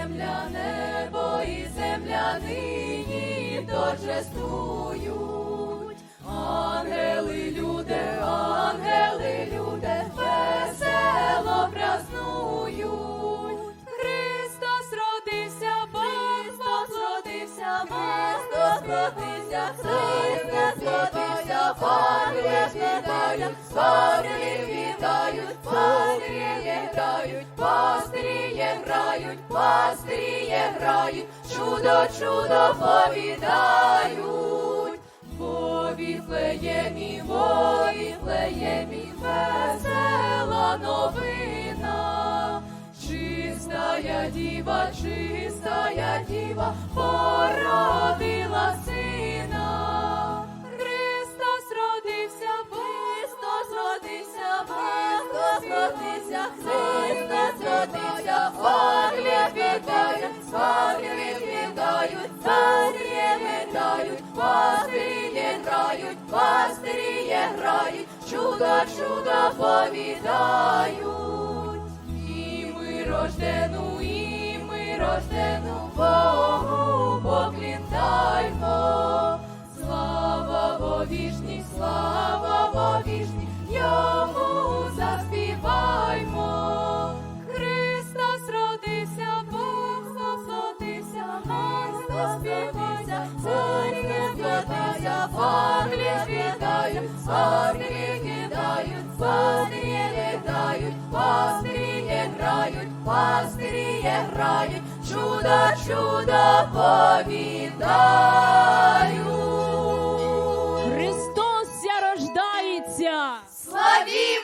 земля, небо і земля нині торжествують. Ангели, люди, ангели, люди, весело празнують. Христос родився, Христос родився, Христос родився, Христос родився, пастирі вітають, пастирі вітають, пастирі грають, пастирі грають, пастирі грають, чудо, чудо повідають. Во Віфлеємі, во Віфлеємі, весела новина. Чистая діва, чистая діва, пастирі грають, чудо, чудо повідають. І ми рождену, і ми рождену Богу поклінтаймо. Слава вовішній, слава вовішній, йому заспіваймо. Родився, Бог воплотився, вітають, Ангелі кидають, пастирі літають, пастирі грають, пастирі грають, чудо, чудо повідають. Христос зарождається! рождається! Славі